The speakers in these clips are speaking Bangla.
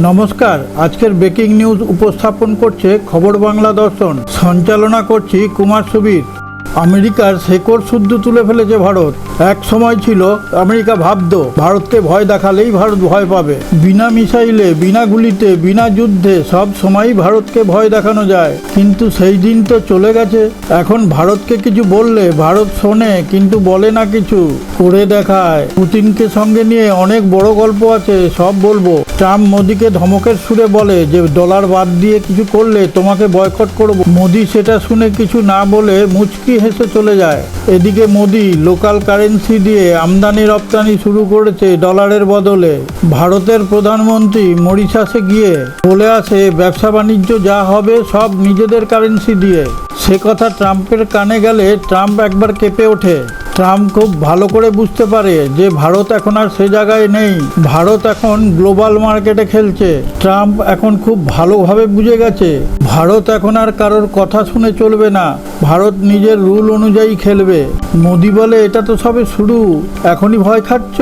নমস্কার, আজকের ব্রেকিং নিউজ উপস্থাপন করছে খবর বাংলা দর্শন। সঞ্চালনা করছি কুমার সুবীর। আমেরিকার শেকড় শুদ্ধ তুলে ফেলেছে ভারত। এক সময় ছিল, আমেরিকা ভাবতো, ভারতকে ভয় দেখালেই ভারত ভয় পাবে। বিনা মিসাইলে, বিনা গুলিতে, বিনা যুদ্ধে সব সময়ই ভারতকে ভয় দেখানো যায়। কিন্তু সেই দিন তো চলে গেছে। এখন ভারতকে কিছু বললে ভারত শোনে, কিন্তু বলে না কিছু। করে দেখায়। পুতিনকে সঙ্গে নিয়ে অনেক বড় গল্প আছে, সব বলব। ট্রাম্প মোদিকে ধমকের সুরে বলে যে ডলার বাদ দিয়ে কিছু করলে তোমাকে বয়কট করব। মোদি সেটা শুনে কিছু না বলে মুচকি হেসে চলে যায়। এদিকে মোদি লোকাল কারেন্সি দিয়ে আমদানি রপ্তানি শুরু করেছে ডলারের বদলে। ভারতের প্রধানমন্ত্রী মরিশাসে গিয়ে বলে আসে, ব্যবসা বাণিজ্য যা হবে সব নিজেদের কারেন্সি দিয়ে। সে কথা ট্রাম্পের কানে গেলে ট্রাম্প একবার কেঁপে ওঠে। ট্রাম্প খুব ভালো করে বুঝতে পারে যে ভারত এখন আর সে জায়গায় নেই। ভারত এখন গ্লোবাল মার্কেটে খেলছে। ট্রাম্প এখন খুব ভালোভাবে বুঝে গেছে। ভারত এখন আর কারোর কথা শুনে চলবে না। ভারত নিজের রুল অনুযায়ী খেলবে। মোদি বলে, এটা তো সবে শুরু। এখনই ভয় খাচ্ছ?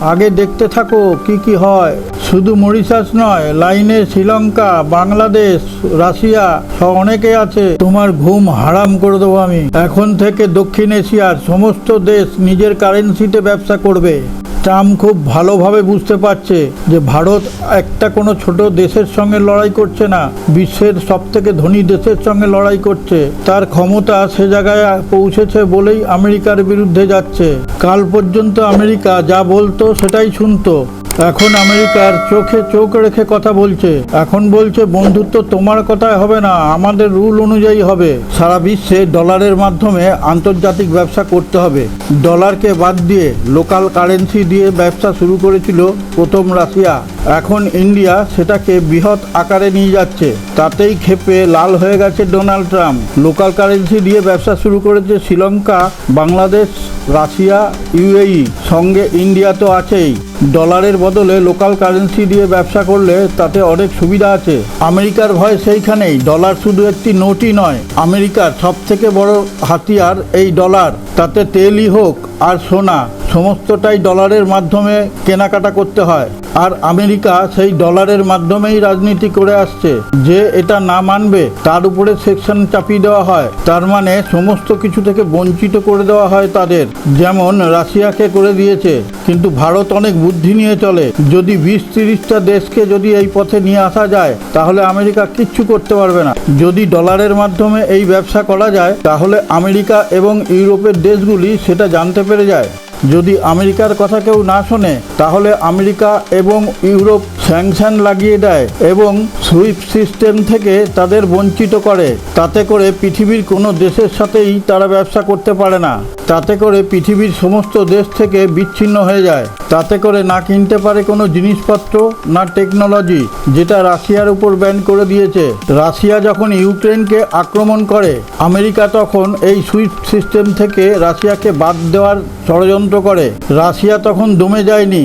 আগে দেখতে থাকো কি কি হয়। শুধু মরিশাস নয়, লাইনে শ্রীলঙ্কা, বাংলাদেশ, রাশিয়া, সব অনেকে আছে। তোমার ঘুম হারাম করে দেবো আমি। এখন থেকে দক্ষিণ এশিয়ার সমস্ত দেশ নিজের কারেন্সিতে ব্যবসা করবে। ট্রাম্প খুব ভালোভাবে বুঝতে পারছে যে ভারত একটা কোনো ছোট দেশের সঙ্গে লড়াই করছে না, বিশ্বের সব থেকে ধনী দেশের সঙ্গে লড়াই করছে। তার ক্ষমতা সে জায়গায় পৌঁছেছে বলেই আমেরিকার বিরুদ্ধে যাচ্ছে। কাল পর্যন্ত আমেরিকা যা বলতো সেটাই শুনতো। এখন আমেরিকার চোখে চোখ রেখে কথা বলছে। এখন বলছে, বন্ধুত্ব তোমার কথায় হবে না, আমাদের রুল অনুযায়ী হবে। সারা বিশ্বে ডলারের মাধ্যমে আন্তর্জাতিক ব্যবসা করতে হবে। ডলারকে বাদ দিয়ে লোকাল কারেন্সি দিয়ে ব্যবসা শুরু করেছিল প্রথম রাশিয়া। এখন ইন্ডিয়া সেটাকে বৃহৎ আকারে নিয়ে যাচ্ছে। তাতেই ক্ষেপে লাল হয়ে গেছে ডোনাল্ড ট্রাম্প। লোকাল কারেন্সি দিয়ে ব্যবসা শুরু করেছে শ্রীলঙ্কা, বাংলাদেশ, রাশিয়া, ইউএই। সঙ্গে ইন্ডিয়া তো আছেই। ডলারের বদলে লোকাল কারেন্সি দিয়ে ব্যবসা করলে তাতে অনেক সুবিধা আছে। আমেরিকার ভয় সেইখানেই, ডলার শুধু একটি নোটই নয়। আমেরিকার সব থেকে বড় হাতিয়ার এই ডলার। তাতে তেলই হোক আর সোনা। সমস্তটাই ডলারের মাধ্যমে কেনাকাটা করতে হয়। আর আমেরিকা সেই ডলারের মাধ্যমেই রাজনীতি করে আসছে। যে এটা না মানবে, তার উপরে সেকশন চাপিয়ে দেওয়া হয়। তার মানে সমস্ত কিছু থেকে বঞ্চিত করে দেওয়া হয় তাদের। যেমন রাশিয়াকে করে দিয়েছে, কিন্তু ভারত অনেক বুদ্ধি নিয়ে চলে। যদি বিশ তিরিশটা দেশকে যদি এই পথে নিয়ে আসা যায়, তাহলে আমেরিকা কিচ্ছু করতে পারবে না। যদি ডলারের মাধ্যমে এই ব্যবসা করা যায়, তাহলে আমেরিকা এবং ইউরোপের দেশগুলি সেটা জানতে পেরে যায়। যদি আমেরিকার কথা কেউ না শোনে, তাহলে আমেরিকা এবং ইউরোপ স্যাংশন লাগিয়ে দেয় এবং সুইপ সিস্টেম থেকে তাদের বঞ্চিত করে। তাতে করে পৃথিবীর কোনো দেশের সাথেই তারা ব্যবসা করতে পারে না। তাতে করে পৃথিবীর সমস্ত দেশ থেকে বিচ্ছিন্ন হয়ে যায়। তাতে করে না কিনতে পারে কোনো জিনিসপত্র, না টেকনোলজি, যেটা রাশিয়ার উপর ব্যান করে দিয়েছে। রাশিয়া যখন ইউক্রেনকে আক্রমণ করে, আমেরিকা তখন এই সুইফট সিস্টেম থেকে রাশিয়াকে বাদ দেওয়ার ষড়যন্ত্র করে। রাশিয়া তখন দমে যায়নি,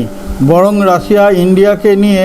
বরং রাশিয়া ইন্ডিয়াকে নিয়ে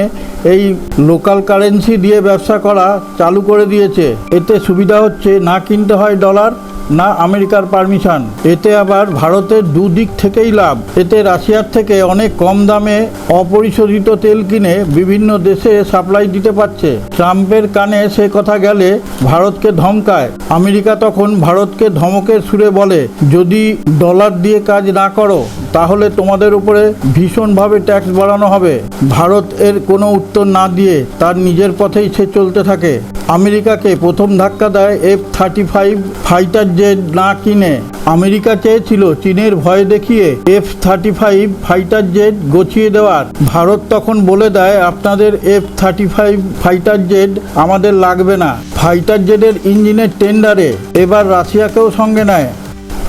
এই লোকাল কারেন্সি দিয়ে ব্যবসা করা চালু করে দিয়েছে। এতে সুবিধা হচ্ছে, না কিনতে হয় ডলার না আমেরিকার পারমিশন। এতে আবার ভারতের দুদিক থেকেই লাভ। এতে রাশিয়ার থেকে অনেক কম দামে অপরিশোধিত তেল কিনে বিভিন্ন দেশে সাপ্লাই দিতে পারছে। ট্রাম্পের কানে সে কথা গেলে ভারতকে ধমকায়। আমেরিকা তখন ভারতকে ধমকের সুরে বলে, যদি ডলার দিয়ে কাজ না করো, তাহলে তোমাদের উপরে ভীষণভাবে ট্যাক্স বাড়ানো হবে। ভারত এর কোনো উত্তর না দিয়ে তার নিজের পথেই সে চলতে থাকে। আমেরিকাকে প্রথম ধাক্কা দেয় F thirty five fighter jet না কিনে। আমেরিকা চেয়েছিল চীনের ভয় দেখিয়ে F thirty five fighter jet গছিয়ে দেওয়ার। ভারত তখন বলে দেয়, আপনাদের F thirty five fighter jet আমাদের লাগবে না। ফাইটার জেটের ইঞ্জিনের টেন্ডারে এবার রাশিয়াকেও সঙ্গে নেয়।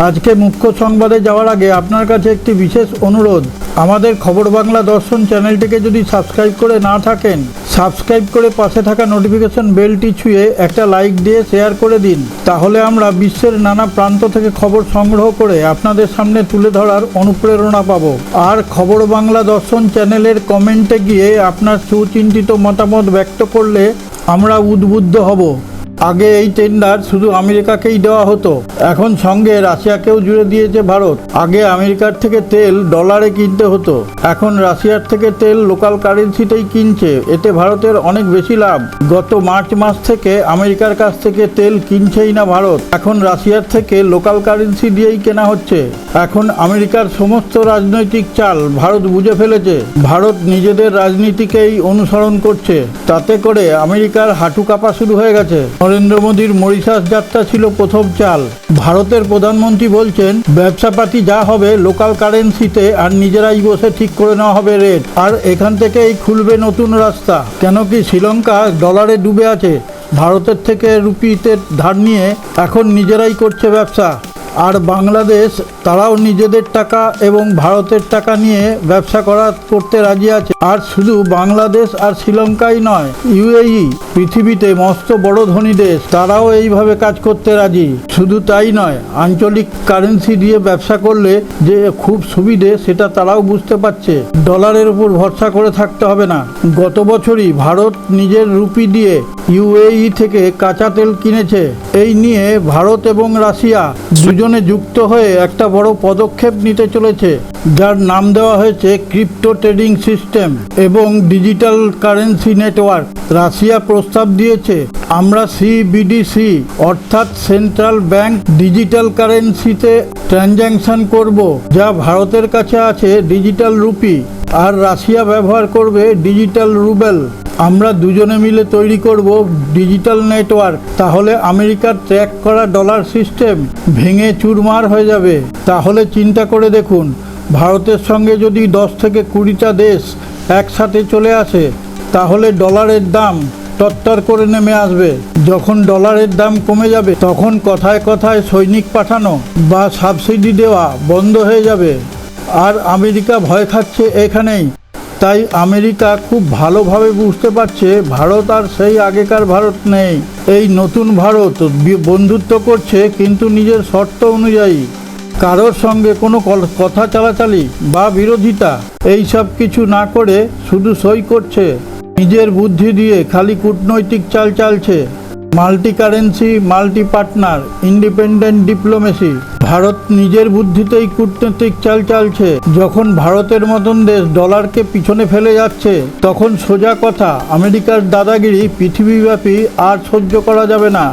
আজকে মুখ্য সংবাদে যাওয়ার আগে আপনার কাছে একটি বিশেষ অনুরোধ। আমাদের খবর বাংলা দর্শন চ্যানেলটিকে যদি সাবস্ক্রাইব করে না থাকেন সাবস্ক্রাইব করে পাশে থাকা নোটিফিকেশন বেলটি ছুঁয়ে একটা লাইক দিয়ে শেয়ার করে দিন। তাহলে আমরা বিশ্বের নানা প্রান্ত থেকে খবর সংগ্রহ করে আপনাদের সামনে তুলে ধরার অনুপ্রেরণা পাব। আর খবর বাংলা দর্শন চ্যানেলের কমেন্টে গিয়ে আপনার সুচিন্তিত মতামত ব্যক্ত করলে আমরা উদ্বুদ্ধ হব। আগে এই টেন্ডার শুধু আমেরিকাকেই দেওয়া হতো। এখন সঙ্গে রাশিয়াকেও জুড়ে দিয়েছে ভারত। আগে আমেরিকার থেকে তেল ডলারে কিনতে হতো। এখন রাশিয়ার থেকে তেল লোকাল কারেন্সিতেই কিনছে। এতে ভারতের অনেক বেশি লাভ। গত মার্চ মাস থেকে আমেরিকার কাছ থেকে তেল কিনছেই না ভারত। এখন রাশিয়ার থেকে লোকাল কারেন্সি দিয়েই কেনা হচ্ছে। এখন আমেরিকার সমস্ত রাজনৈতিক চাল ভারত বুঝে ফেলেছে। ভারত নিজেদের রাজনীতিকেই অনুসরণ করছে। তাতে করে আমেরিকার হাঁটু কাঁপা শুরু হয়ে গেছে। নরেন্দ্র মোদীর মরিশাস যাত্রা ছিল প্রথম চাল। ভারতের প্রধানমন্ত্রী বলছেন, ব্যবসাপাতি যা হবে লোকাল কারেন্সিতে আর নিজেরাই বসে ঠিক করে নেওয়া হবে রেট আর এখান থেকেই খুলবে নতুন রাস্তা। কেন কি শ্রীলঙ্কা ডলারে ডুবে আছে। ভারতের থেকে রুপিতে ধার নিয়ে এখন নিজেরাই করছে ব্যবসা। আর বাংলাদেশ, তারাও নিজেদের টাকা এবং ভারতের টাকা নিয়ে ব্যবসা করা করতে রাজি আছে। আর শুধু বাংলাদেশ আর শ্রীলঙ্কাই নয়, ইউএই, পৃথিবীতে মস্ত বড় ধনী দেশ, তারাও এইভাবে কাজ করতে রাজি। শুধু তাই নয়, আঞ্চলিক কারেন্সি দিয়ে ব্যবসা করলে যে খুব সুবিধে, সেটা তারাও বুঝতে পারছে। ডলারের উপর ভরসা করে থাকতে হবে না। গত বছরই ভারত নিজের রুপি দিয়ে ইউএই থেকে কাঁচা তেল কিনেছে। এই নিয়ে ভারত এবং রাশিয়া দুজনে যুক্ত হয়ে একটা বড় পদক্ষেপ নিতে চলেছে, যার নাম দেওয়া হয়েছে ক্রিপ্টো ট্রেডিং সিস্টেম এবং ডিজিটাল কারেন্সি নেটওয়ার্ক। রাশিয়া প্রস্তাব দিয়েছে, আমরা সিবিডিসি অর্থাৎ সেন্ট্রাল ব্যাংক, ডিজিটাল কারেন্সিতে ট্রানজ্যাকশন করব, যা ভারতের কাছে আছে ডিজিটাল রুপি, আর রাশিয়া ব্যবহার করবে ডিজিটাল রুবেল। আমরা দুজনে মিলে তৈরি করব ডিজিটাল নেটওয়ার্ক। তাহলে আমেরিকার ট্র্যাক করা ডলার সিস্টেম ভেঙে চুরমার হয়ে যাবে। তাহলে চিন্তা করে দেখুন, ভারতের সঙ্গে যদি দশ থেকে কুড়িটা দেশ একসাথে চলে আসে, তাহলে ডলারের দাম তত্তর করে নেমে আসবে। যখন ডলারের দাম কমে যাবে, তখন কথায় কথায় সৈনিক পাঠানো বা সাবসিডি দেওয়া বন্ধ হয়ে যাবে। আর আমেরিকা ভয় খাচ্ছে এখানেই। তাই আমেরিকা খুব ভালোভাবে বুঝতে পারছে ভারত আর সেই আগেকার ভারত নেই। এই নতুন ভারত বন্ধুত্ব করছে কিন্তু নিজের শর্ত অনুযায়ী। কারোর সঙ্গে কোনো কথা চালাচালি বা বিরোধিতা, এই সব কিছু না করে শুধু সই করছে। নিজের বুদ্ধি দিয়ে খালি কূটনৈতিক চাল চালছে। Multi currency multi partner independent diplomacy. Bharat নিজের বুদ্ধিতেই কূটনৈতিক চাল চালছে। যখন ভারতের মতন দেশ ডলারকে পিছনে ফেলে যাচ্ছে, তখন সোজা কথা, আমেরিকার দাদাগিরি পৃথিবীব্যাপী আর সহ্য করা যাবে না।